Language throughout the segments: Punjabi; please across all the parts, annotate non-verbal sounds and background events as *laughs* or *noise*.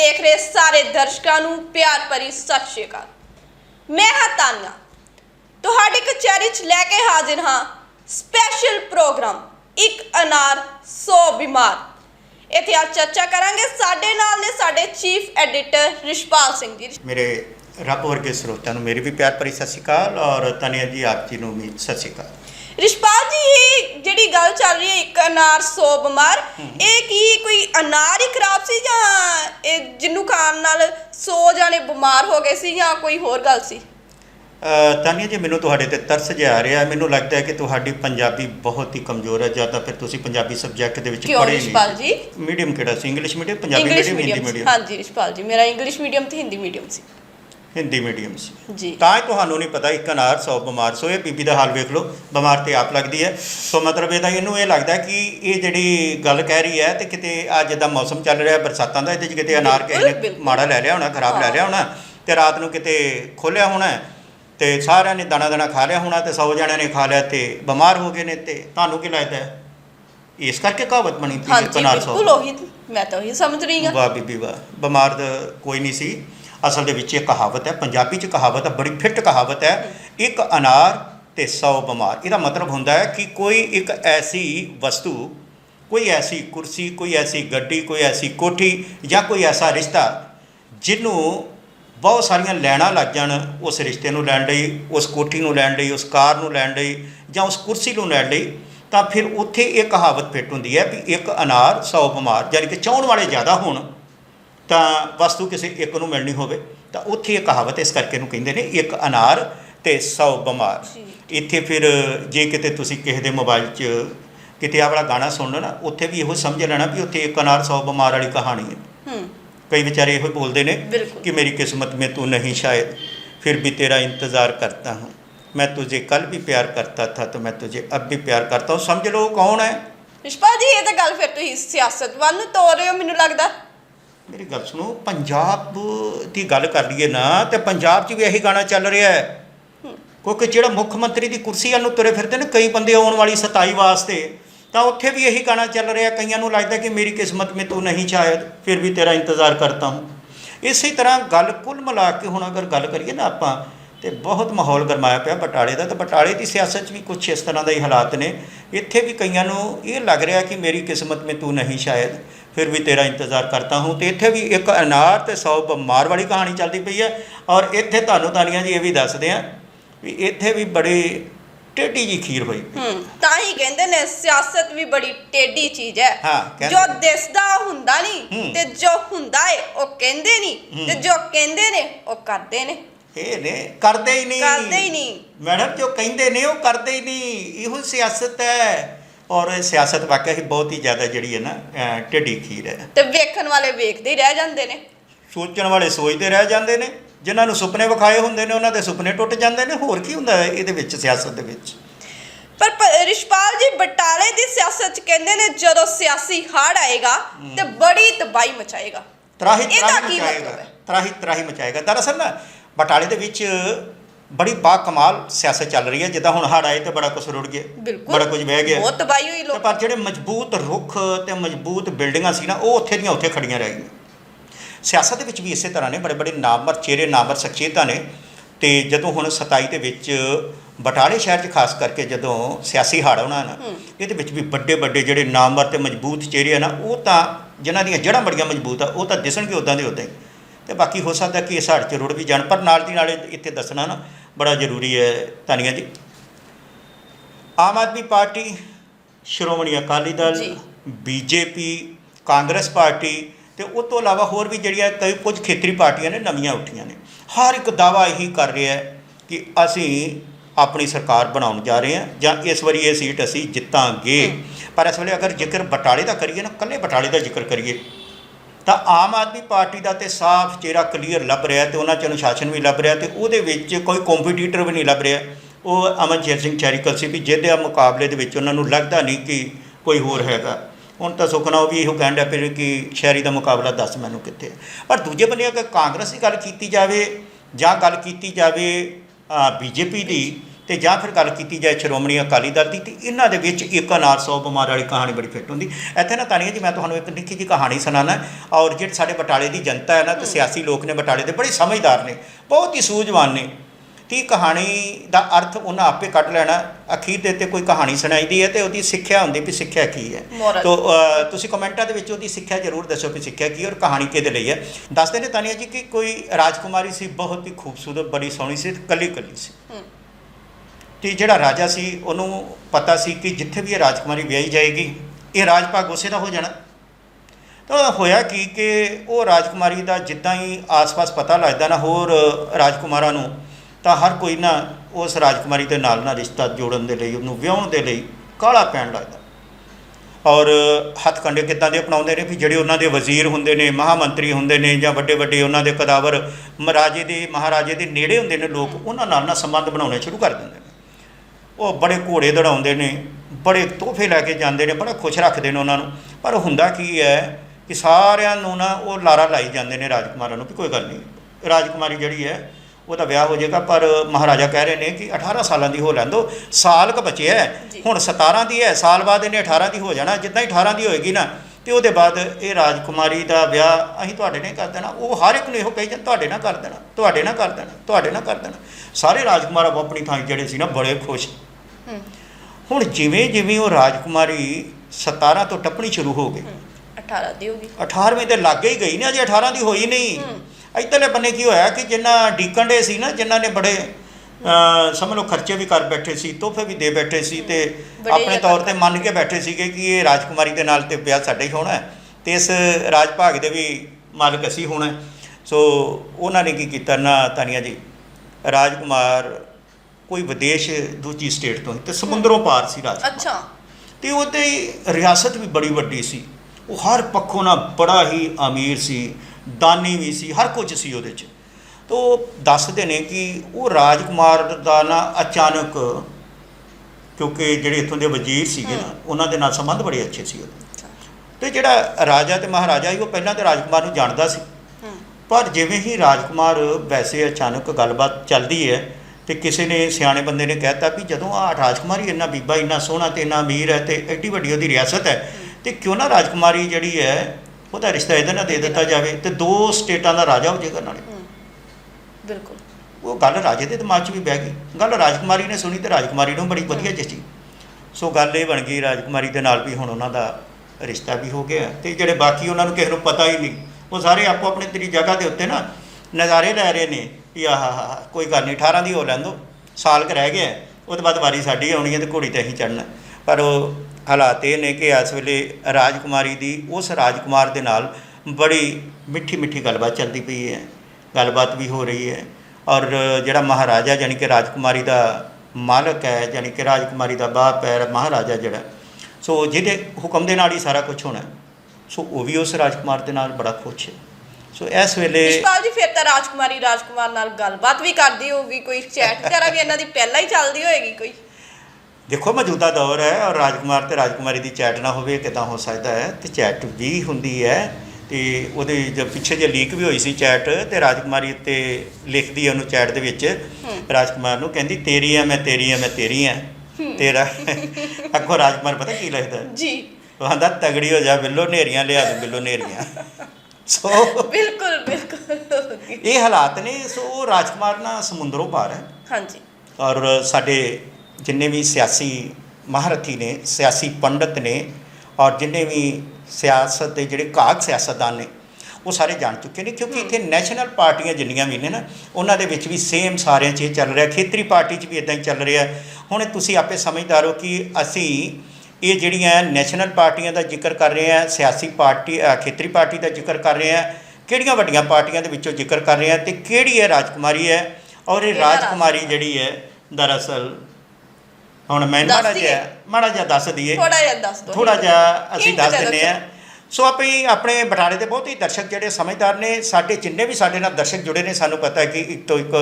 ਦੇਖ ਰਹੇ ਸਾਰੇ ਦਰਸ਼ਕਾਂ ਨੂੰ ਪਿਆਰ ਭਰੀ ਸਤਿ ਸ਼੍ਰੀ ਅਕਾਲ। ਮੈਂ ਹਾਂ ਤਾਨੀਆ। ਤੁਹਾਡੀ ਕਚਹਿਰੀ 'ਚ ਲੈ ਕੇ ਹਾਜ਼ਰ ਹਾਂ ਸਪੈਸ਼ਲ ਪ੍ਰੋਗਰਾਮ, ਇੱਕ ਅਨਾਰ 100 ਬਿਮਾਰ। ਇੱਥੇ ਅੱਜ ਚਰਚਾ ਕਰਾਂਗੇ ਸਾਡੇ ਨਾਲ ਨੇ ਸਾਡੇ ਚੀਫ ਐਡੀਟਰ ਰਿਸ਼ਪਾਲ ਸਿੰਘ ਜੀ। ਮੇਰੇ ਰੱਬ ਵਰਗੇ ਸਰੋਤਿਆਂ ਨੂੰ ਮੇਰੀ ਵੀ ਪਿਆਰ ਭਰੀ ਸਤਿ ਸ਼੍ਰੀ ਅਕਾਲ ਔਰ ਤਨਿਆ ਜੀ ਆਪ ਜੀ ਨੂੰ ਵੀ ਸਤਿ ਸ਼੍ਰੀ ਅਕਾਲ। ਰਿਸ਼ਪਾਲ ਜੀ ਇਹ ਜਿਹੜੀ ਗੱਲ ਚੱਲ ਰਹੀ ਹੈ ਇੱਕ ਅਨਾਰ 100 ਬਿਮਾਰ ਇਹ ਕੀ ਕੋਈ ਅਨਾਰ ਹੀ ਖਰਾਬ ਸੀ ਜਾਂ ਇਹ ਜਿਹਨੂੰ ਖਾਣ ਨਾਲ 100 ਜਾਣੇ ਬਿਮਾਰ ਹੋ ਗਏ ਸੀ ਜਾਂ ਕੋਈ ਹੋਰ ਗੱਲ ਸੀ? ਅ, ਤਾਨੀਆ ਜੀ ਮੈਨੂੰ ਤੁਹਾਡੇ ਤੇ ਤਰਸ ਜਿਹਾ ਆ ਰਿਹਾ ਮੈਨੂੰ ਲੱਗਦਾ ਹੈ ਕਿ ਤੁਹਾਡੀ ਪੰਜਾਬੀ ਬਹੁਤ ਹੀ ਕਮਜ਼ੋਰ ਹੈ। ਜਾਂ ਤਾਂ ਫਿਰ ਤੁਸੀਂ ਪੰਜਾਬੀ ਸਬਜੈਕਟ ਦੇ ਵਿੱਚ ਕਿਉਂ ਪੜ੍ਹੇ ਰਿਸ਼ਪਾਲ ਜੀ? ਮੀਡੀਅਮ ਕਿਹੜਾ ਸੀ? English medium Punjabi English medium Hindi medium. Medium. ਹਾਂਜੀ ਰਿਸ਼ਪਾਲ ਜੀ ਮੇਰਾ ਇੰਗਲਿਸ਼ ਮੀਡੀਅਮ ਤੇ ਹਿੰਦੀ ਮੀਡੀਅਮ ਸੀ। ਹਿੰਦੀ ਮੀਡੀਅਮ ਸੀ। ਜੀ। ਤਾਂ ਹੀ ਤੁਹਾਨੂੰ ਨਹੀਂ ਪਤਾ ਇੱਕ ਅਨਾਰ 100 ਬਿਮਾਰ ਸੋ ਇਹ ਬੀਬੀ ਦਾ ਹਾਲ ਵੇਖ ਲਓ ਬਿਮਾਰ ਤੇ ਆਪ ਲੱਗਦੀ ਹੈ। ਸੋ ਮਤਲਬ ਇਹਦਾ ਇਹਨੂੰ ਇਹ ਲੱਗਦਾ ਕਿ ਇਹ ਜਿਹੜੀ ਗੱਲ ਕਹਿ ਰਹੀ ਹੈ ਤੇ ਕਿਤੇ ਅੱਜ ਜਿੱਦਾਂ ਮੌਸਮ ਚੱਲ ਰਿਹਾ ਬਰਸਾਤਾਂ ਦਾ ਇਹਦੇ 'ਚ ਕਿਤੇ ਅਨਾਰ ਕਿਸੇ ਬਿਲਕੁਲ, ਨੇ। ਮਾੜਾ ਲੈ ਲਿਆ ਹੋਣਾ ਖਰਾਬ ਲੈ। ਲਿਆ ਹੋਣਾ ਤੇ ਰਾਤ ਨੂੰ ਕਿਤੇ ਖੋਲਿਆ ਹੋਣਾ ਤੇ ਸਾਰਿਆਂ ਨੇ ਦਾਣਾ ਦਾਣਾ ਖਾ ਲਿਆ ਹੋਣਾ ਤੇ 100 ਜਣਿਆਂ ਨੇ ਖਾ ਲਿਆ ਤੇ ਬਿਮਾਰ ਹੋ ਗਏ ਨੇ ਤੇ ਤੁਹਾਨੂੰ ਕੀ ਲੱਗਦਾ ਇਸ ਕਰਕੇ ਕਹਾਵਤ ਬਣੀ ਸੀ ਇੱਕ ਅਨਾਰ 100 ਬਿਲਕੁਲ ਉਹੀ ਮੈਂ ਤਾਂ ਉਹੀ ਸਮਝ ਰਹੀ ਹਾਂ। ਵਾਹ ਬੀਬੀ ਵਾਹ ਬਿਮਾਰ ਕੋਈ ਨਹੀਂ ਸੀ। ਅਸਲ ਦੇ ਵਿੱਚ ਇਹ ਕਹਾਵਤ ਹੈ, ਪੰਜਾਬੀ ਚ ਕਹਾਵਤ ਹੈ, ਬੜੀ ਫਿੱਟ ਕਹਾਵਤ ਹੈ, ਇੱਕ ਅਨਾਰ ਤੇ 100 ਬਿਮਾਰ। ਇਹਦਾ ਮਤਲਬ ਹੁੰਦਾ ਹੈ ਕਿ ਕੋਈ ਇੱਕ ਐਸੀ ਵਸਤੂ, ਕੋਈ ਐਸੀ ਕੁਰਸੀ, ਕੋਈ ਐਸੀ ਗੱਡੀ, ਕੋਈ ਐਸੀ ਕੋਠੀ ਜਾਂ ਕੋਈ ਐਸਾ ਰਿਸ਼ਤਾ ਜਿਹਨੂੰ ਬਹੁਤ ਸਾਰੀਆਂ ਲੈਣਾ ਲੱਗ ਜਾਣ ਉਸ ਰਿਸ਼ਤੇ ਨੂੰ ਲੈਣ ਲਈ, ਉਸ ਕੋਠੀ ਨੂੰ ਲੈਣ ਲਈ, ਉਸ ਕਾਰ ਨੂੰ ਲੈਣ ਲਈ ਜਾਂ ਉਸ ਕੁਰਸੀ ਨੂੰ ਲੈਣ ਲਈ, ਤਾਂ ਫਿਰ ਉੱਥੇ ਇਹ ਕਹਾਵਤ ਫਿੱਟ ਹੁੰਦੀ ਹੈ ਵੀ ਇੱਕ ਅਨਾਰ 100 ਬਿਮਾਰ ਯਾਨੀ ਕਿ ਚਾਹੁਣ ਵਾਲੇ ਜ਼ਿਆਦਾ ਹੋਣ। ਤਾਂ ਵਸਤੂ ਕਿਸੇ ਇੱਕ ਨੂੰ ਮਿਲਣੀ ਹੋਵੇ ਤਾਂ ਉੱਥੇ ਇਹ ਕਹਾਵਤ ਇਸ ਕਰਕੇ ਨੂੰ ਕਹਿੰਦੇ ਨੇ ਇੱਕ ਅਨਾਰ ਤੇ 100 ਬਿਮਾਰ ਜੀ। ਇੱਥੇ ਫਿਰ ਜੇ ਕਿਤੇ ਤੁਸੀਂ ਕਿਸੇ ਦੇ ਮੋਬਾਈਲ 'ਚ ਕਿਤੇ ਆਹ ਵਾਲਾ ਗਾਣਾ ਸੁਣ ਲਓ ਨਾ ਉੱਥੇ ਵੀ ਇਹੋ ਸਮਝ ਲੈਣਾ ਵੀ ਉੱਥੇ ਇੱਕ ਅਨਾਰ 100 ਬਿਮਾਰ ਵਾਲੀ ਕਹਾਣੀ ਹੈ ਹੂੰ ਕਈ ਵਿਚਾਰੇ ਇਹੋ ਬੋਲਦੇ ਨੇ ਬਿਲਕੁਲ। कि मेरी किस्मत में तू नहीं शायद फिर भी तेरा इंतज़ार करता हूँ मैं तुझे कल भी प्यार करता था तो मैं तुझे अब भी प्यार करता हूँ समझ लो कौन है ਰਿਸ਼ਪਾਲ ਜੀ ਇਹ ਤਾਂ ਗੱਲ ਫਿਰ ਤੁਸੀਂ ਸਿਆਸਤ ਵੱਲ ਨੂੰ ਤੋਰ ਰਹੇ ਹੋ ਮੈਨੂੰ ਲੱਗਦਾ ਮੇਰੀ ਗੱਲ ਸੁਣੋ, ਪੰਜਾਬ ਦੀ ਗੱਲ ਕਰ ਲਈਏ ਨਾ, ਤੇ ਪੰਜਾਬ 'ਚ ਵੀ ਇਹੀ ਗਾਣਾ ਚੱਲ ਰਿਹਾ ਹੈ। ਕਿਉਂਕਿ ਜਿਹੜਾ ਮੁੱਖ ਮੰਤਰੀ ਦੀ ਕੁਰਸੀ ਵੱਲ ਨੂੰ ਤੁਰੇ ਫਿਰਦੇ ਨੇ, ਕਈ ਬੰਦੇ ਆਉਣ ਵਾਲੀ 27 ਵਾਸਤੇ, ਤਾਂ ਉੱਥੇ ਵੀ ਇਹੀ ਗਾਣਾ ਚੱਲ ਰਿਹਾ ਕਈਆਂ ਨੂੰ ਲੱਗਦਾ ਕਿ ਮੇਰੀ ਕਿਸਮਤ ਮੇਂ ਤੂੰ ਨਹੀਂ ਸ਼ਾਇਦ, ਫਿਰ ਵੀ ਤੇਰਾ ਇੰਤਜ਼ਾਰ ਕਰਤਾ ਹੂੰ। ਇਸੇ ਤਰ੍ਹਾਂ ਗੱਲ ਕੁੱਲ ਮਿਲਾ ਕੇ ਹੁਣ ਅਗਰ ਗੱਲ ਕਰੀਏ ਨਾ ਆਪਾਂ, ਤੇ ਬਹੁਤ ਮਾਹੌਲ ਗਰਮਾਇਆ ਪਿਆ ਬਟਾਲੇ ਦਾ, ਤੇ ਬਟਾਲੇ ਦੀ ਸਿਆਸਤ 'ਚ ਵੀ ਕੁਝ ਇਸ ਤਰ੍ਹਾਂ ਦੇ ਹੀ ਹਾਲਾਤ ਨੇ। ਇੱਥੇ ਵੀ ਕਈਆਂ ਨੂੰ ਇਹ ਲੱਗ ਰਿਹਾ ਕਿ ਮੇਰੀ ਕਿਸਮਤ ਮੇਂ ਤੂੰ ਨਹੀਂ ਸ਼ਾਇਦ ਫਿਰ ਵੀ ਤੇਰਾ ਇੰਤਜ਼ਾਰ ਕਰਤਾ ਹੂੰ। ਤੇ ਇੱਥੇ ਵੀ ਇੱਕ ਅਨਾਰ ਤੇ 100 ਬਿਮਾਰ ਵਾਲੀ ਕਹਾਣੀ ਚੱਲਦੀ ਪਈ ਹੈ। ਔਰ ਇੱਥੇ ਤੁਹਾਨੂੰ ਤਾਨੀਆਂ ਜੀ ਇਹ ਵੀ ਦੱਸਦੇ ਆ ਵੀ ਇੱਥੇ ਵੀ ਬੜੀ ਟੇਢੀ ਜੀ ਖੀਰ ਹੋਈ ਹੂੰ ਤਾਂ ਹੀ ਕਹਿੰਦੇ ਨੇ ਸਿਆਸਤ ਵੀ ਬੜੀ ਟੇਢੀ ਚੀਜ਼ ਹੈ। ਜੋ। ਦਿਸਦਾ ਹੁੰਦਾ ਨਹੀਂ। ਤੇ ਜੋ ਹੁੰਦਾ ਏ ਉਹ ਕਹਿੰਦੇ ਨਹੀਂ ਤੇ ਜੋ ਕਹਿੰਦੇ ਨੇ ਉਹ ਕਰਦੇ ਨੇ। ਇਹ ਨੇ ਕਰਦੇ ਹੀ ਨਹੀਂ ਕਰਦੇ ਹੀ ਨਹੀਂ ਮੈਡਮ ਜੋ ਕਹਿੰਦੇ ਨੇ ਉਹ ਕਰਦੇ ਹੀ ਨਹੀਂ ਇਹੋ ਸਿਆਸਤ ਹੈ। ਔਰ ਇਹ ਸਿਆਸਤ ਵਾਕਿਆ ਹੀ ਬਹੁਤ ਹੀ ਜ਼ਿਆਦਾ ਜਿਹੜੀ ਹੈ ਨਾ ਢਿੱਡੀ ਖੀਰ ਹੈ। ਤੇ ਵੇਖਣ ਵਾਲੇ ਵੇਖਦੇ ਹੀ ਰਹਿ ਜਾਂਦੇ ਨੇ। ਸੋਚਣ ਵਾਲੇ ਸੋਚਦੇ ਰਹਿ ਜਾਂਦੇ ਨੇ ਜਿਨ੍ਹਾਂ ਨੂੰ ਸੁਪਨੇ ਵਿਖਾਏ ਹੁੰਦੇ ਨੇ ਉਹਨਾਂ ਦੇ ਸੁਪਨੇ ਟੁੱਟ ਜਾਂਦੇ ਨੇ ਹੋਰ ਕੀ ਹੁੰਦਾ ਹੈ ਇਹਦੇ ਵਿੱਚ ਸਿਆਸਤ ਦੇ ਵਿੱਚ? ਪਰ ਰਿਸ਼ਪਾਲ ਜੀ ਬਟਾਲੇ ਦੀ ਸਿਆਸਤ ਚ ਕਹਿੰਦੇ ਨੇ ਜਦੋਂ ਸਿਆਸੀ ਹੜ ਆਏਗਾ ਤੇ ਬੜੀ ਤਬਾਹੀ ਮਚਾਏਗਾ। ਤਰਾਹੀ ਤਰਾਹੀ ਮਚਾਏਗਾ? ਤਰਾਹੀ ਤਰਾਹੀ ਮਚਾਏਗਾ। ਦਰਅਸਲ ਨਾ ਬਟਾਲੇ ਦੇ ਵਿੱਚ ਬੜੀ ਬਾ ਕਮਾਲ ਸਿਆਸਤ ਚੱਲ ਰਹੀ ਹੈ ਜਿੱਦਾਂ ਹੁਣ ਹੜ ਆਏ ਤੇ ਬੜਾ ਕੁਝ ਰੁੜ ਗਿਆ ਬੜਾ ਕੁਝ ਵਹਿ ਗਿਆ। ਬਹੁਤ ਤਬਾਹੀ ਹੋਈ ਲੋਕ ਪਰ ਜਿਹੜੇ ਮਜ਼ਬੂਤ ਰੁੱਖ ਤੇ ਮਜ਼ਬੂਤ ਬਿਲਡਿੰਗਾਂ ਸੀ ਨਾ ਉਹ ਉੱਥੇ ਦੀਆਂ ਉੱਥੇ ਖੜੀਆਂ ਰਹਿ ਗਈਆਂ। ਸਿਆਸਤ ਦੇ ਵਿੱਚ ਵੀ ਇਸੇ ਤਰ੍ਹਾਂ ਨੇ ਬੜੇ ਬੜੇ ਨਾਮਵਰ ਚਿਹਰੇ ਨਾਮਵਰ ਸ਼ਖਸੀਅਤਾਂ ਨੇ। ਤੇ ਜਦੋਂ ਹੁਣ 27 ਦੇ ਵਿੱਚ ਬਟਾਲੇ ਸ਼ਹਿਰ 'ਚ ਖਾਸ ਕਰਕੇ ਜਦੋਂ ਸਿਆਸੀ ਹਾੜ ਆਉਣਾ ਨਾ ਇਹਦੇ ਵਿੱਚ ਵੀ ਵੱਡੇ ਵੱਡੇ ਜਿਹੜੇ ਨਾਮਵਰ ਤੇ ਮਜ਼ਬੂਤ ਚਿਹਰੇ ਆ ਨਾ ਉਹ ਤਾਂ ਜਿਨ੍ਹਾਂ ਦੀਆਂ ਜੜ੍ਹਾਂ ਬੜੀਆਂ ਮਜ਼ਬੂਤ ਆ ਉਹ ਤਾਂ ਦਿਸਣਗੇ ਉਦਾਂ ਦੇ ਉਦਾਂ ਹੀ। ਤੇ ਬਾਕੀ ਹੋ ਸਕਦਾ ਕਿ ਇਸ ਹਾੜ 'ਚ ਰੁੜ ਵੀ ਜਾਣ ਪਰ ਨਾਲ ਦੀ ਨਾਲ ਇੱਥੇ ਦੱਸਣਾ ਨਾ ਬੜਾ ਜ਼ਰੂਰੀ ਹੈ ਤਾਨੀਆ ਜੀ। ਆਮ ਆਦਮੀ ਪਾਰਟੀ ਸ਼੍ਰੋਮਣੀ ਅਕਾਲੀ ਦਲ ਜੀ। ਬੀਜੇਪੀ ਕਾਂਗਰਸ ਪਾਰਟੀ ਤੇ ਉਹ ਤੋਂ ਇਲਾਵਾ ਹੋਰ ਵੀ ਜਿਹੜੀਆਂ ਕਈ ਕੁਝ ਖੇਤਰੀ ਪਾਰਟੀਆਂ ਨੇ ਨਵੀਆਂ ਉੱਠੀਆਂ ਨੇ। ਹਰ ਇੱਕ ਦਾਵਾ ਇਹੀ ਕਰ ਰਿਹਾ ਹੈ ਕਿ ਅਸੀਂ ਆਪਣੀ ਸਰਕਾਰ ਬਣਾਉਣ ਜਾ ਰਹੇ ਹਾਂ ਜਾਂ ਇਸ ਵਾਰੀ ਇਹ ਸੀਟ ਅਸੀਂ ਜਿੱਤਾਂਗੇ। ਪਰ ਇਸ ਵੇਲੇ ਅਗਰ ਜ਼ਿਕਰ ਬਟਾਲੇ ਦਾ ਕਰੀਏ ਨਾ ਕੱਲੇ ਬਟਾਲੇ ਦਾ ਜ਼ਿਕਰ ਕਰੀਏ ਤਾਂ ਆਮ ਆਦਮੀ ਪਾਰਟੀ ਦਾ ਤੇ ਸਾਫ਼ ਚਿਹਰਾ ਕਲੀਅਰ ਲੱਭ ਰਿਹਾ ਤੇ ਉਹਨਾਂ ਚ ਅਨੁਸ਼ਾਸਨ ਵੀ ਲੱਭ ਰਿਹਾ ਤੇ ਉਹਦੇ ਵਿੱਚ ਕੋਈ ਕੰਪੀਟੀਟਰ ਵੀ ਨਹੀਂ ਲੱਭ ਰਿਹਾ। ਉਹ ਅਮਨਜੀਤ ਸਿੰਘ ਚੈਰੀਕਲ ਸੀ ਵੀ ਜਿਹਦੇ ਮੁਕਾਬਲੇ ਦੇ ਵਿੱਚ ਉਹਨਾਂ ਨੂੰ ਲੱਗਦਾ ਨਹੀਂ ਕਿ ਕੋਈ ਹੋਰ ਹੈਗਾ। ਹੁਣ ਤਾਂ ਸੁਖਨਾ ਉਹ ਵੀ ਇਹੋ ਕਹਿਣ ਡਿਆ ਫਿਰ ਕਿ ਸ਼ਹਿਰੀ ਦਾ ਮੁਕਾਬਲਾ ਦੱਸ ਮੈਨੂੰ ਕਿੱਥੇ ਪਰ ਦੂਜੇ ਬੰਨੇ ਅਗਰ ਕਾਂਗਰਸ ਦੀ ਗੱਲ ਕੀਤੀ ਜਾਵੇ ਜਾਂ ਗੱਲ ਕੀਤੀ ਜਾਵੇ ਬੀਜੇਪੀ ਦੀ ਤੇ ਜਾਂ ਫਿਰ ਗੱਲ ਕੀਤੀ ਜਾਏ ਸ਼੍ਰੋਮਣੀ ਅਕਾਲੀ ਦਲ ਦੀ ਤੇ ਇਹਨਾਂ ਦੇ ਵਿੱਚ ਇੱਕ ਅਨਾਰ ਸੌ ਬਿਮਾਰ ਵਾਲੀ ਕਹਾਣੀ ਬੜੀ ਫਿੱਟ ਹੁੰਦੀ। ਇੱਥੇ ਨਾ ਤਾਨੀਆ ਜੀ ਮੈਂ ਤੁਹਾਨੂੰ ਇੱਕ ਨਿੱਕੀ ਜਿਹੀ ਕਹਾਣੀ ਸੁਣਾਣਾ ਔਰ ਜਿਹੜੇ ਸਾਡੇ ਬਟਾਲੇ ਦੀ ਜਨਤਾ ਹੈ ਨਾ ਤੇ ਸਿਆਸੀ ਲੋਕ ਨੇ ਬਟਾਲੇ ਦੇ ਬੜੇ ਸਮਝਦਾਰ ਨੇ ਬਹੁਤ ਹੀ ਸੂਝਵਾਨ ਨੇ। ਤੇ ਕਹਾਣੀ ਦਾ ਅਰਥ ਉਹਨਾਂ ਆਪੇ ਕੱਢ ਲੈਣਾ। ਅਖੀਰ ਦੇ ਤੇ ਕੋਈ ਕਹਾਣੀ ਸੁਣਾਈਦੀ ਹੈ ਤੇ ਉਹਦੀ ਸਿੱਖਿਆ ਹੁੰਦੀ ਵੀ ਸਿੱਖਿਆ ਕੀ ਹੈ। ਤੋ ਤੁਸੀਂ ਕਮੈਂਟਾਂ ਦੇ ਵਿੱਚ ਉਹਦੀ ਸਿੱਖਿਆ ਜ਼ਰੂਰ ਦੱਸੋ ਕਿ ਸਿੱਖਿਆ ਕੀ ਔਰ ਕਹਾਣੀ ਕਿਹਦੇ ਲਈ ਹੈ। ਦੱਸਦੇ ਨੇ ਤਾਨੀਆ ਜੀ ਕਿ ਕੋਈ ਰਾਜਕੁਮਾਰੀ ਸੀ ਬਹੁਤ ਹੀ ਖੂਬਸੂਰਤ ਬੜੀ ਸੋਹਣੀ ਸੀ ਕੱਲੀ ਕੱਲੀ ਸੀ। ਤੇ ਜਿਹੜਾ ਰਾਜਾ ਸੀ, ਉਹਨੂੰ ਪਤਾ ਸੀ ਕਿ ਜਿੱਥੇ ਵੀ ਇਹ ਰਾਜਕੁਮਾਰੀ ਵਿਆਹੀ ਜਾਏਗੀ, ਇਹ ਰਾਜ ਭਾਗ ਉਸੇ ਦਾ ਹੋ ਜਾਣਾ। ਤਾਂ ਹੋਇਆ ਕੀ ਕਿ ਉਹ ਰਾਜਕੁਮਾਰੀ ਦਾ ਜਿੱਦਾਂ ਹੀ ਆਸ-ਪਾਸ ਪਤਾ ਲੱਗਦਾ ਨਾ ਹੋਰ ਰਾਜਕੁਮਾਰਾਂ ਨੂੰ, ਤਾਂ ਹਰ ਕੋਈ ਨਾ ਉਸ ਰਾਜਕੁਮਾਰੀ ਦੇ ਨਾਲ ਨਾ ਰਿਸ਼ਤਾ ਜੋੜਨ ਦੇ ਲਈ, ਉਹਨੂੰ ਵਿਆਹਣ ਦੇ ਲਈ ਕਾਲਾ ਪੈਣ ਲੱਗਦਾ। ਔਰ ਹੱਥ ਕੰਡੇ ਕਿੱਦਾਂ ਦੇ ਅਪਣਾਉਂਦੇ ਨੇ ਵੀ ਜਿਹੜੇ ਉਹਨਾਂ ਦੇ ਵਜ਼ੀਰ ਹੁੰਦੇ ਨੇ, ਮਹਾਮੰਤਰੀ ਹੁੰਦੇ ਨੇ ਜਾਂ ਵੱਡੇ ਵੱਡੇ ਉਹਨਾਂ ਦੇ ਕਦਾਵਰ ਮਹਾਰਾਜੇ ਦੇ ਮਹਾਰਾਜੇ ਦੇ ਨੇੜੇ ਹੁੰਦੇ ਨੇ ਲੋਕ, ਉਹਨਾਂ ਨਾਲ ਨਾ ਸੰਬੰਧ ਬਣਾਉਣੇ ਸ਼ੁਰੂ ਕਰ ਦਿੰਦੇ ਨੇ। ਉਹ ਬੜੇ ਘੋੜੇ ਦੜਾਉਂਦੇ ਨੇ ਬੜੇ ਤੋਹਫੇ ਲੈ ਕੇ ਜਾਂਦੇ ਨੇ ਬੜਾ ਖੁਸ਼ ਰੱਖਦੇ ਨੇ ਉਹਨਾਂ ਨੂੰ। ਪਰ ਹੁੰਦਾ ਕੀ ਹੈ ਕਿ ਸਾਰਿਆਂ ਨੂੰ ਨਾ ਉਹ ਲਾਰਾ ਲਾਈ ਜਾਂਦੇ ਨੇ ਰਾਜਕੁਮਾਰਾਂ ਨੂੰ ਵੀ ਕੋਈ ਗੱਲ ਨਹੀਂ। ਰਾਜਕੁਮਾਰੀ ਜਿਹੜੀ ਹੈ ਉਹਦਾ ਵਿਆਹ ਹੋ ਜਾਏਗਾ ਪਰ ਮਹਾਰਾਜਾ ਕਹਿ ਰਹੇ ਨੇ ਕਿ 18 ਸਾਲਾਂ ਦੀ ਹੋ ਲੈਂਦੋ ਸਾਲ ਕ ਬਚਿਆ। ਹੁਣ 17 ਦੀ ਹੈ ਸਾਲ ਬਾਅਦ ਇਹਨੇ 18 ਦੀ ਹੋ ਜਾਣਾ ਜਿੱਦਾਂ ਹੀ 18 ਦੀ ਹੋਏਗੀ ਨਾ ਤੇ ਉਹਦੇ ਬਾਅਦ ਇਹ ਰਾਜਕੁਮਾਰੀ ਦਾ ਵਿਆਹ ਅਸੀਂ ਤੁਹਾਡੇ ਨਾਲ ਕਰ ਦੇਣਾ। ਉਹ ਹਰ ਇੱਕ ਨੂੰ ਇਹੋ ਕਹੀ ਜਾਂ ਤੁਹਾਡੇ ਨਾਲ ਕਰ ਦੇਣਾ ਤੁਹਾਡੇ ਨਾਲ ਕਰ ਦੇਣਾ ਤੁਹਾਡੇ ਨਾਲ ਕਰ ਦੇਣਾ। ਸਾਰੇ ਰਾਜਕੁਮਾਰ ਆਪੋ ਆਪਣੀ ਥਾਂ ਜਿਹੜੇ ਸੀ ਨਾ ਬੜੇ ਖੁਸ਼ ਹੁਣ ਜਿਵੇਂ ਜਿਵੇਂ ਉਹ ਰਾਜਕੁਮਾਰੀ 17 ਤੋਂ ਟੱਪਣੀ ਸ਼ੁਰੂ ਹੋ ਗਈ। 18 ਦੀ ਹੋ ਗਈ। 18ਵੀਂ ਤੇ ਲੱਗ ਹੀ ਗਈ ਨਾ ਅਜੇ 18 ਦੀ ਹੋਈ ਨਹੀਂ। ਇੱਧਰਲੇ ਬੰਨੇ ਕੀ ਹੋਇਆ ਕਿ ਜਿਨ੍ਹਾਂ ਡੀਕਣ ਦੇ ਸੀ ਨਾ ਜਿਨ੍ਹਾਂ ਨੇ ਬੜੇ ਸਮਝ ਲਓ ਖਰਚੇ ਵੀ ਕਰ ਬੈਠੇ ਸੀ ਤੋਹਫੇ ਵੀ ਦੇ ਬੈਠੇ ਸੀ ਤੇ ਆਪਣੇ ਤੌਰ ਤੇ ਮੰਨ ਕੇ ਬੈਠੇ ਸੀਗੇ ਕਿ ਇਹ ਰਾਜਕੁਮਾਰੀ ਦੇ ਨਾਲ ਤੇ ਵਿਆਹ ਸਾਡਾ ਹੀ ਹੋਣਾ ਹੈ ਤੇ ਇਸ ਰਾਜ ਭਾਗ ਦੇ ਵੀ ਮਾਲਕ ਅਸੀਂ ਹੋਣਾ। ਸੋ ਉਹਨਾਂ ਨੇ ਕੀ ਕੀਤਾ? ਨਾ ਤਾਨੀਆ ਜੀ ਰਾਜਕੁਮਾਰ ਕੋਈ ਵਿਦੇਸ਼ ਦੂਜੀ ਸਟੇਟ ਤੋਂ ਸੀ ਤੇ ਸਮੁੰਦਰੋਂ ਪਾਰ ਸੀ ਰਾਜ ਅੱਛਾ। ਤੇ ਉਹਦੀ ਰਿਆਸਤ ਵੀ ਬੜੀ ਵੱਡੀ ਸੀ। ਉਹ ਹਰ ਪੱਖੋਂ ਨਾਲ ਬੜਾ ਹੀ ਅਮੀਰ ਸੀ ਦਾਨੀ ਵੀ ਸੀ ਹਰ ਕੁਝ ਸੀ ਉਹਦੇ 'ਚ। ਤੋ ਦੱਸਦੇ ਨੇ ਕਿ ਉਹ ਰਾਜਕੁਮਾਰ ਦਾ ਨਾ ਅਚਾਨਕ ਕਿਉਂਕਿ ਜਿਹੜੇ ਇੱਥੋਂ ਦੇ ਵਜ਼ੀਰ ਸੀਗੇ ਨਾ ਉਹਨਾਂ ਦੇ ਨਾਲ ਸੰਬੰਧ ਬੜੇ ਅੱਛੇ ਸੀ ਉਹਦੇ। ਤੇ ਜਿਹੜਾ ਰਾਜਾ ਤੇ ਮਹਾਰਾਜਾ ਸੀ ਉਹ ਪਹਿਲਾਂ ਤੇ ਰਾਜਕੁਮਾਰ ਨੂੰ ਜਾਣਦਾ ਸੀ। ਪਰ ਜਿਵੇਂ ਹੀ ਰਾਜਕੁਮਾਰ ਵੈਸੇ ਅਚਾਨਕ ਗੱਲਬਾਤ ਚੱਲਦੀ ਹੈ ਤੇ ਕਿਸੇ ਨੇ ਸਿਆਣੇ ਬੰਦੇ ਨੇ ਕਹਿਤਾ ਵੀ ਜਦੋਂ ਆ ਰਾਜਕੁਮਾਰੀ ਇੰਨਾ ਬੀਬਾ ਇੰਨਾ ਸੋਹਣਾ ਤੇ ਇੰਨਾ ਅਮੀਰ ਹੈ ਤੇ ਐਡੀ ਵੱਡੀ ਉਹਦੀ ਰਿਆਸਤ ਹੈ ਤੇ ਕਿਉਂ ਨਾ ਰਾਜਕੁਮਾਰੀ ਜਿਹੜੀ ਹੈ ਉਹਦਾ ਰਿਸ਼ਤਾ ਇਹਦੇ ਨਾਲ ਦੇ ਦਿੱਤਾ ਜਾਵੇ ਤੇ ਦੋ ਸਟੇਟਾਂ ਦਾ ਰਾਜਾ ਹੋ ਜਾਏਗਾ ਨਾਲੇ। ਬਿਲਕੁਲ। ਉਹ ਗੱਲ ਰਾਜੇ ਦੇ ਦਿਮਾਗ 'ਚ ਵੀ ਬਹਿ ਗਈ। ਗੱਲ ਰਾਜਕੁਮਾਰੀ ਨੇ ਸੁਣੀ ਤੇ ਰਾਜਕੁਮਾਰੀ ਨੂੰ ਬੜੀ ਵਧੀਆ ਜੱਜੀ ਸੋ ਗੱਲ ਇਹ ਬਣ ਗਈ ਰਾਜਕੁਮਾਰੀ ਦੇ ਨਾਲ ਵੀ ਹੁਣ ਉਹਨਾਂ ਦਾ ਰਿਸ਼ਤਾ ਵੀ ਹੋ ਗਿਆ। ਤੇ ਜਿਹੜੇ ਬਾਕੀ ਉਹਨਾਂ ਨੂੰ ਕਿਸੇ ਨੂੰ ਪਤਾ ਹੀ ਨਹੀਂ ਉਹ ਸਾਰੇ ਆਪੋ ਆਪਣੇ ਤੇਰੀ ਜਗ੍ਹਾ ਦੇ ਉੱਤੇ ਨਾ ਨਜ਼ਾਰੇ ਲੈ ਰਹੇ ਨੇ। ਵੀ ਆਹ ਹਾ ਹਾ ਕੋਈ ਗੱਲ ਨਹੀਂ 18 ਦੀ ਹੋ ਲੈਣ ਲੈਂਦੋ ਸਾਲ ਕ ਰਹਿ ਗਿਆ ਉਹ ਤੋਂ ਬਾਅਦ ਵਾਰੀ ਸਾਡੀ ਆਉਣੀ ਹੈ ਤੇ ਘੋੜੀ ਤੇ ਅਸੀਂ ਚੜਨਾ ਪਰ ਉਹ ਹਾਲਾਤ ਇਹ ਨੇ ਕਿ ਇਸ ਵੇਲੇ ਰਾਜਕੁਮਾਰੀ ਦੀ, ਉਸ ਰਾਜਕੁਮਾਰ ਦੇ ਨਾਲ ਬੜੀ ਮਿੱਠੀ ਮਿੱਠੀ ਗੱਲਬਾਤ ਚੱਲਦੀ ਪਈ ਹੈ। ਗੱਲਬਾਤ ਵੀ ਹੋ ਰਹੀ ਹੈ। ਔਰ ਜਿਹੜਾ ਮਹਾਰਾਜਾ ਯਾਨੀ ਕਿ ਰਾਜਕੁਮਾਰੀ ਦਾ ਮਾਲਕ ਹੈ ਯਾਨੀ ਕਿ ਰਾਜਕੁਮਾਰੀ ਦਾ ਬਾਪ ਹੈ, ਮਹਾਰਾਜਾ ਜਿਹੜਾ, ਸੋ ਜਿਹਦੇ ਹੁਕਮ ਦੇ ਨਾਲ ਹੀ ਸਾਰਾ ਕੁਝ ਹੋਣਾ। ਸੋ ਉਹ ਵੀ ਉਸ ਰਾਜਕੁਮਾਰ ਦੇ ਨਾਲ ਬੜਾ ਖੁਸ਼ ਹੈ। ਸੋ ਇਸ ਵੇਲੇ ਇਸ਼ਪਾਲ ਜੀ ਫਿਰ ਤਾਂ ਰਾਜਕੁਮਾਰੀ ਰਾਜਕੁਮਾਰ ਨਾਲ ਗੱਲਬਾਤ ਵੀ ਕਰਦੀ ਹੋਊਗੀ ਕੋਈ ਚੈਟ ਵਗੈਰਾ ਵੀ ਇਹਨਾਂ ਦੀ ਪਹਿਲਾਂ ਹੀ ਚੱਲਦੀ ਹੋਏਗੀ ਕੋਈ? ਦੇਖੋ ਮੌਜੂਦਾ ਦੌਰ ਹੈ ਔਰ ਰਾਜਕੁਮਾਰ ਤੇ ਰਾਜਕੁਮਾਰੀ ਦੀ ਚੈਟ ਨਾ ਹੋਵੇ ਕਿਦਾਂ ਹੋ ਸਕਦਾ ਹੈ ਤੇ ਚੈਟ ਵੀ ਹੁੰਦੀ ਹੈ ਤੇ ਉਹਦੇ ਜਦ ਪਿੱਛੇ ਜੇ ਲੀਕ ਵੀ ਹੋਈ ਸੀ ਚੈਟ ਤੇ ਰਾਜਕੁਮਾਰੀ ਉੱਤੇ ਲਿਖਦੀ ਹੈ ਉਹਨੂੰ ਚੈਟ ਦੇ ਵਿੱਚ ਰਾਜਕੁਮਾਰ ਨੂੰ ਕਹਿੰਦੀ ਤੇਰੀ ਆ ਮੈਂ ਤੇਰੀ ਆ ਮੈਂ ਤੇਰੀ ਆ ਤੇਰਾ ਅੱਗੋਂ ਰਾਜਕੁਮਾਰ ਪਤਾ ਕੀ ਲਿਖਦਾ? ਜੀ। ਉਹ ਆਂਦਾ ਤਗੜੀ ਹੋ ਜਾ ਬਿੱਲੋ ਨੇਰੀਆਂ ਲਿਆ ਦੇ ਬਿੱਲੋ ਨੇਰੀਆਂ। ਸੋ ਬਿਲਕੁਲ ਬਿਲਕੁਲ। ਇਹ ਹਾਲਾਤ ਨੇ ਸੋ ਰਾਜਕੁਮਾਰ ਨਾ ਸਮੁੰਦਰੋਂ ਪਾਰ ਹੈ। ਹਾਂਜੀ। ਔਰ ਸਾਡੇ ਜਿੰਨੇ ਵੀ ਸਿਆਸੀ ਮਹਾਰਥੀ ਨੇ ਸਿਆਸੀ ਪੰਡਤ ਨੇ ਔਰ ਜਿੰਨੇ ਵੀ ਸਿਆਸਤ ਦੇ ਜਿਹੜੇ ਕਾਗ ਸਿਆਸਤਦਾਨ ਨੇ ਉਹ ਸਾਰੇ ਜਾਣ ਚੁੱਕੇ ਨੇ ਕਿਉਂਕਿ ਇੱਥੇ ਨੈਸ਼ਨਲ ਪਾਰਟੀਆਂ ਜਿੰਨੀਆਂ ਵੀ ਨੇ ਨਾ ਉਹਨਾਂ ਦੇ ਵਿੱਚ ਵੀ ਸੇਮ ਸਾਰਿਆਂ 'ਚ ਇਹ ਚੱਲ ਰਿਹਾ ਖੇਤਰੀ ਪਾਰਟੀ 'ਚ ਵੀ ਇਦਾਂ ਹੀ ਚੱਲ ਰਿਹਾ। ਹੁਣ ਤੁਸੀਂ ਆਪੇ ਸਮਝਦਾਰ ਹੋ ਕਿ ਅਸੀਂ ਇਹ ਜਿਹੜੀਆਂ ਨੈਸ਼ਨਲ ਪਾਰਟੀਆਂ ਦਾ ਜ਼ਿਕਰ ਕਰ ਰਹੇ ਹਾਂ ਸਿਆਸੀ ਪਾਰਟੀ ਖੇਤਰੀ ਪਾਰਟੀ ਦਾ ਜ਼ਿਕਰ ਕਰ ਰਹੇ ਹਾਂ ਕਿਹੜੀਆਂ ਵੱਡੀਆਂ ਪਾਰਟੀਆਂ ਦੇ ਵਿੱਚੋਂ ਜ਼ਿਕਰ ਕਰ ਰਹੇ ਹਾਂ ਤੇ ਕਿਹੜੀ ਹੈ ਰਾਜਕੁਮਾਰੀ ਹੈ? ਔਰ ਇਹ ਰਾਜਕੁਮਾਰੀ ਜਿਹੜੀ ਹੈ ਦਰਅਸਲ ਹੁਣ ਮੈਂ ਮਾੜਾ? ਜਿਹਾ ਮਾੜਾ ਜਿਹਾ ਦੱਸ ਦਈਏ। ਥੋੜਾ ਜਿਹਾ ਦੱਸ ਦਿਓ ਥੋੜਾ ਜਿਹਾ ਅਸੀਂ ਦੱਸ ਦੇ ਦਿੰਨੇ ਆ ਸੋ ਆਪੇ ਆਪਣੇ ਬਟਾਲੇ ਦੇ ਬਹੁਤ ਹੀ ਦਰਸ਼ਕ ਜਿਹੜੇ ਸਮਝਦਾਰ ਨੇ ਸਾਡੇ ਜਿੰਨੇ ਵੀ ਸਾਡੇ ਨਾਲ ਦਰਸ਼ਕ ਜੁੜੇ ਨੇ ਸਾਨੂੰ ਪਤਾ ਹੈ ਕਿ ਇੱਕ ਤੋਂ ਇੱਕ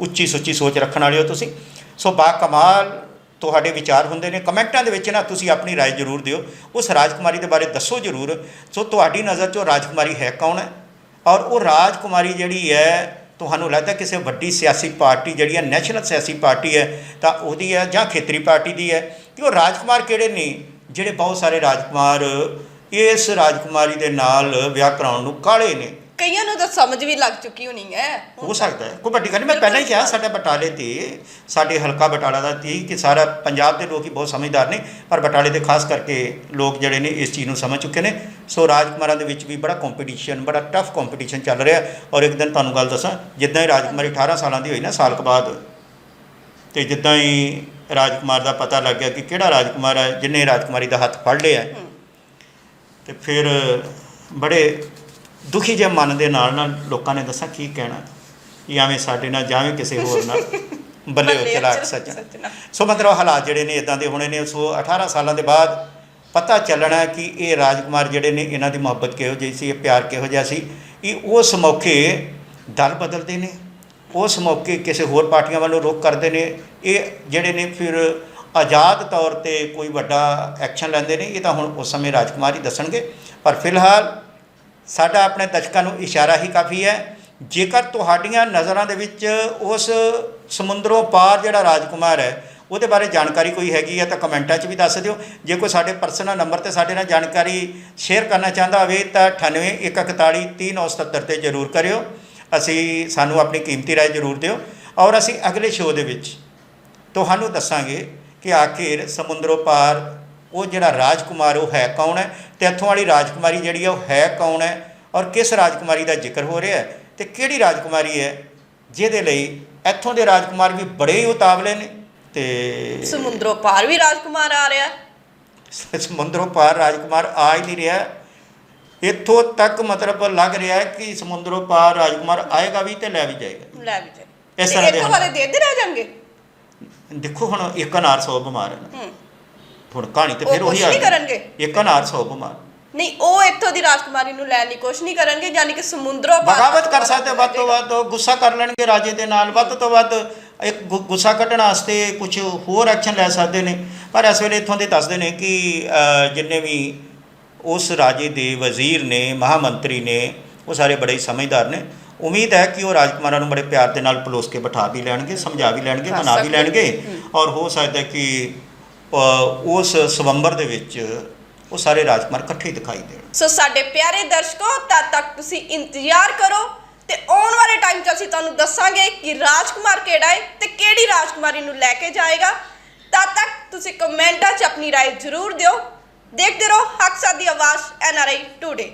ਉੱਚੀ ਸੁੱਚੀ ਸੋਚ ਰੱਖਣ ਵਾਲੇ ਹੋ ਤੁਸੀਂ। ਸੋ ਬਾ ਕਮਾਲ ਤੁਹਾਡੇ ਵਿਚਾਰ ਹੁੰਦੇ ਨੇ ਕਮੈਂਟਾਂ ਦੇ ਵਿੱਚ ਨਾ ਤੁਸੀਂ ਆਪਣੀ رائے ਜ਼ਰੂਰ ਦਿਓ ਉਸ ਰਾਜਕੁਮਾਰੀ ਦੇ ਬਾਰੇ ਦੱਸੋ ਜ਼ਰੂਰ ਸੋ ਤੁਹਾਡੀ ਨਜ਼ਰ 'ਚੋਂ ਰਾਜਕੁਮਾਰੀ ਹੈ ਕੌਣ ਹੈ ਔਰ ਉਹ ਰਾਜਕੁਮਾਰੀ ਜਿਹੜੀ ਹੈ ਤੁਹਾਨੂੰ ਲੱਗਦਾ ਕਿਸੇ ਵੱਡੀ ਸਿਆਸੀ ਪਾਰਟੀ ਜਿਹੜੀ ਹੈ ਨੈਸ਼ਨਲ ਸਿਆਸੀ ਪਾਰਟੀ ਹੈ ਤਾਂ ਉਹਦੀ ਹੈ ਜਾਂ ਖੇਤਰੀ ਪਾਰਟੀ ਦੀ ਹੈ ਕਿ ਉਹ ਰਾਜਕੁਮਾਰ ਕਿਹੜੇ ਨੇ ਜਿਹੜੇ ਬਹੁਤ ਸਾਰੇ ਰਾਜਕੁਮਾਰ ਇਸ ਰਾਜਕੁਮਾਰੀ ਦੇ ਨਾਲ ਵਿਆਹ ਕਰਾਉਣ ਨੂੰ ਕਾਲੇ ਨੇ ਕਈਆਂ ਨੂੰ ਤਾਂ ਸਮਝ ਵੀ ਲੱਗ ਚੁੱਕੀ ਹੋਣੀ ਹੈ। ਹੋ ਸਕਦਾ ਹੈ। ਕੋਈ ਵੱਡੀ ਗੱਲ ਨਹੀਂ ਮੈਂ ਪਹਿਲਾਂ ਹੀ ਕਿਹਾ ਸਾਡੇ ਬਟਾਲੇ ਤੇ ਸਾਡੇ ਹਲਕਾ ਬਟਾਲਾ ਦਾ ਤੀ ਕਿ ਸਾਰਾ ਪੰਜਾਬ ਦੇ ਲੋਕ ਹੀ ਬਹੁਤ ਸਮਝਦਾਰ ਨੇ ਪਰ ਬਟਾਲੇ ਦੇ ਖਾਸ ਕਰਕੇ ਲੋਕ ਜਿਹੜੇ ਨੇ ਇਸ ਚੀਜ਼ ਨੂੰ ਸਮਝ ਚੁੱਕੇ ਨੇ। ਸੋ ਰਾਜਕੁਮਾਰਾਂ ਦੇ ਵਿੱਚ ਵੀ ਬੜਾ ਕੰਪੀਟੀਸ਼ਨ ਬੜਾ ਟਫ ਕੰਪੀਟੀਸ਼ਨ ਚੱਲ ਰਿਹਾ ਔਰ ਇੱਕ ਦਿਨ ਤੁਹਾਨੂੰ ਗੱਲ ਦੱਸਾਂ ਜਿੱਦਾਂ ਹੀ ਰਾਜਕੁਮਾਰੀ 18 ਸਾਲਾਂ ਦੀ ਹੋਈ ਨਾ ਸਾਲ ਬਾਅਦ ਤੇ ਜਿੱਦਾਂ ਹੀ ਰਾਜਕੁਮਾਰ ਦਾ ਪਤਾ ਲੱਗ ਗਿਆ ਕਿ ਕਿਹੜਾ ਰਾਜਕੁਮਾਰ ਹੈ ਜਿਹਨੇ ਰਾਜਕੁਮਾਰੀ ਦਾ ਹੱਥ ਫੜ ਲਿਆ ਤੇ ਫਿਰ ਬੜੇ ਦੁਖੀ ਜਿਹੇ ਮਨ ਦੇ ਨਾਲ ਨਾਲ ਲੋਕਾਂ ਨੇ ਦੱਸਿਆ ਕੀ ਕਹਿਣਾ? ਕਿ ਐਵੇਂ ਸਾਡੇ ਨਾਲ ਜਾਵੇਂ ਕਿਸੇ ਹੋਰ ਨਾਲ। *laughs* ਬੱਲੇ ਹੋ ਚਲਾਕ ਸੱਜਣ। ਸੋ ਮਤਲਬ ਹਾਲਾਤ ਜਿਹੜੇ ਨੇ ਇਦਾਂ ਦੇ ਹੋਣੇ ਨੇ ਸੋ 18 ਸਾਲਾਂ ਦੇ ਬਾਅਦ ਪਤਾ ਚੱਲਣਾ ਕਿ ਇਹ ਰਾਜਕੁਮਾਰ ਜਿਹੜੇ ਨੇ ਇਹਨਾਂ ਦੀ ਮੁਹੱਬਤ ਕਿਹੋ ਜਿਹੀ ਸੀ ਇਹ ਪਿਆਰ ਕਿਹੋ ਜਿਹਾ ਸੀ ਇਹ ਉਸ ਮੌਕੇ ਦਲ ਬਦਲਦੇ ਨੇ ਉਸ ਮੌਕੇ ਕਿਸੇ ਹੋਰ ਪਾਰਟੀਆਂ ਵੱਲੋਂ ਰੁਖ ਕਰਦੇ ਨੇ ਇਹ ਜਿਹੜੇ ਨੇ ਫਿਰ ਆਜ਼ਾਦ ਤੌਰ ਤੇ ਕੋਈ ਵੱਡਾ ਐਕਸ਼ਨ ਲੈਂਦੇ ਨੇ ਇਹ ਤਾਂ ਹੁਣ ਉਸ ਸਮੇਂ ਰਾਜਕੁਮਾਰ ਹੀ ਦੱਸਣਗੇ। ਪਰ ਫਿਲਹਾਲ ਸਾਡਾ ਆਪਣੇ ਦਰਸ਼ਕਾਂ ਨੂੰ ਇਸ਼ਾਰਾ ਹੀ ਕਾਫੀ ਹੈ। ਜੇਕਰ ਤੁਹਾਡੀਆਂ ਨਜ਼ਰਾਂ ਦੇ ਵਿੱਚ ਉਸ ਸਮੁੰਦਰੋਂ ਪਾਰ ਜਿਹੜਾ ਰਾਜਕੁਮਾਰ ਹੈ, ਉਹਦੇ ਬਾਰੇ ਜਾਣਕਾਰੀ ਕੋਈ ਹੈਗੀ ਹੈ ਤਾਂ ਕਮੈਂਟਾਂ 'ਚ ਵੀ ਦੱਸ ਦਿਓ। ਜੇ ਕੋਈ ਸਾਡੇ ਪਰਸਨਲ ਨੰਬਰ ਤੇ ਸਾਡੇ ਨਾਲ ਜਾਣਕਾਰੀ ਸ਼ੇਅਰ ਕਰਨਾ ਚਾਹੁੰਦਾ ਹੋਵੇ ਤਾਂ 9814130977 ਤੇ ਜ਼ਰੂਰ ਕਰਿਓ। ਅਸੀਂ ਸਾਨੂੰ ਆਪਣੀ ਕੀਮਤੀ ਰਾਏ ਜ਼ਰੂਰ ਦਿਓ। ਔਰ ਅਸੀਂ ਅਗਲੇ ਸ਼ੋਅ ਦੇ ਵਿੱਚ ਤੁਹਾਨੂੰ ਦੱਸਾਂਗੇ ਕਿ ਆਖਿਰ ਸਮੁੰਦਰੋਂ ਪਾਰ ਉਹ ਜਿਹੜਾ ਰਾਜਕੁਮਾਰ ਉਹ ਹੈ ਕੌਣ ਹੈ? ਤੇ ਇੱਥੋਂ ਵਾਲੀ ਰਾਜਕੁਮਾਰੀ ਜਿਹੜੀ ਹੈ ਉਹ ਹੈ ਕੌਣ ਹੈ? ਔਰ ਕਿਸ ਰਾਜਕੁਮਾਰੀ ਦਾ ਜ਼ਿਕਰ ਹੋ ਰਿਹਾ ਹੈ? ਤੇ ਕਿਹੜੀ ਰਾਜਕੁਮਾਰੀ ਹੈ? ਜਿਹਦੇ ਲਈ ਇੱਥੋਂ ਦੇ ਰਾਜਕੁਮਾਰ ਵੀ ਬੜੇ ਹੀ ਉਤਾਵਲੇ ਨੇ ਤੇ ਸਮੁੰਦਰੋਂ ਪਾਰ ਵੀ ਰਾਜਕੁਮਾਰ ਆ ਰਿਹਾ ਸਮੁੰਦਰੋਂ ਪਾਰ ਰਾਜਕੁਮਾਰ ਆ ਹੀ ਨਹੀਂ ਰਿਹਾ। ਇੱਥੋਂ ਤੱਕ ਮਤਲਬ ਲੱਗ ਰਿਹਾ ਹੈ ਕਿ ਸਮੁੰਦਰੋਂ ਪਾਰ ਰਾਜਕੁਮਾਰ ਆਏਗਾ ਵੀ ਤੇ ਲੈ ਵੀ ਜਾਏਗਾ। ਲੈ ਵੀ ਜਾਏ ਇਸ ਤਰ੍ਹਾਂ ਦੇ ਇੱਕ ਹਾਲਾਤ। ਵਾਰੇ ਦੇ ਦੇ ਰਹਿ ਜਾਣਗੇ? ਦੇਖੋ ਹੁਣ ਇੱਕ ਅਨਾਰ 100 ਬਿਮਾਰ ਹੈ। ਨਾ ਹੂੰ ਹੁਣ ਕਹਾਣੀ ਤੇ ਉਹ ਫਿਰ ਉਹੀ ਕੁਛ ਆ ਨਹੀਂ। ਕਰਨਗੇ। ਇੱਕ ਅਨਾਰ 100 ਬਿਮਾਰ ਨਹੀਂ ਉਹ ਇੱਥੋਂ ਦੀ ਰਾਜਕੁਮਾਰੀ ਨੂੰ ਲੈਣ ਲਈ ਕੁਛ ਨਹੀਂ ਕਰਨਗੇ ਯਾਨੀ ਕਿ ਸਮੁੰਦਰੋਂ ਪਾਰ ਬਗਾਵਤ ਕਰ ਸਕਦੇ ਵੱਧ ਤੋਂ ਵੱਧ ਉਹ ਗੁੱਸਾ ਕਰ ਲੈਣਗੇ ਰਾਜੇ ਦੇ ਨਾਲ ਵੱਧ ਤੋਂ ਵੱਧ ਇੱਕ ਗੁ- ਗੁੱਸਾ ਕੱਢਣ ਵਾਸਤੇ ਕੁਝ ਹੋਰ ਐਕਸ਼ਨ ਲੈ ਸਕਦੇ ਨੇ। ਪਰ ਇਸ ਵੇਲੇ ਇੱਥੋਂ ਦੇ ਦੱਸਦੇ ਨੇ ਕਿ ਅ, ਜਿੰਨੇ ਵੀ ਉਸ ਰਾਜੇ ਦੇ ਵਜ਼ੀਰ ਨੇ ਮਹਾਮੰਤਰੀ ਨੇ ਉਹ ਸਾਰੇ ਬੜੇ ਹੀ ਸਮਝਦਾਰ ਨੇ। ਉਮੀਦ ਹੈ ਕਿ ਉਹ ਰਾਜਕੁਮਾਰਾਂ ਨੂੰ ਬੜੇ ਪਿਆਰ ਦੇ ਨਾਲ ਪਲੋਸ ਕੇ ਬਿਠਾ ਵੀ ਲੈਣਗੇ ਸਮਝਾ ਵੀ ਲੈਣਗੇ ਮਨਾ ਵੀ। ਲੈਣਗੇ ਔਰ ਹੋ ਸਕਦਾ ਕਿ ਅ, ਉਸ ਸਵੰਬਰ ਦੇ ਵਿੱਚ ਉਹ ਸਾਰੇ ਰਾਜਕੁਮਾਰ ਇਕੱਠੇ ਹੀ ਦਿਖਾਈ ਦੇਣ ਸੋ ਸਾਡੇ ਪਿਆਰੇ ਦਰਸ਼ਕੋ ਤਦ ਤੱਕ ਤੁਸੀਂ ਇੰਤਜ਼ਾਰ ਕਰੋ ਤੇ ਆਉਣ ਵਾਲੇ ਟਾਈਮ 'ਚ ਅਸੀਂ ਤੁਹਾਨੂੰ ਦੱਸਾਂਗੇ ਕਿ ਰਾਜਕੁਮਾਰ ਕਿਹੜਾ ਹੈ ਤੇ ਕਿਹੜੀ ਰਾਜਕੁਮਾਰੀ ਨੂੰ ਲੈ ਕੇ ਜਾਏਗਾ ਤਦ ਤੱਕ ਤੁਸੀਂ ਕਮੈਂਟਾਂ 'ਚ ਆਪਣੀ رائے ਜ਼ਰੂਰ ਦਿਓ ਦੇਖਦੇ ਰਹੋ ਹੱਕ ਸਾਦੀ ਆਵਾਜ਼ ਐਨਆਰਆਈ ਟੂਡੇ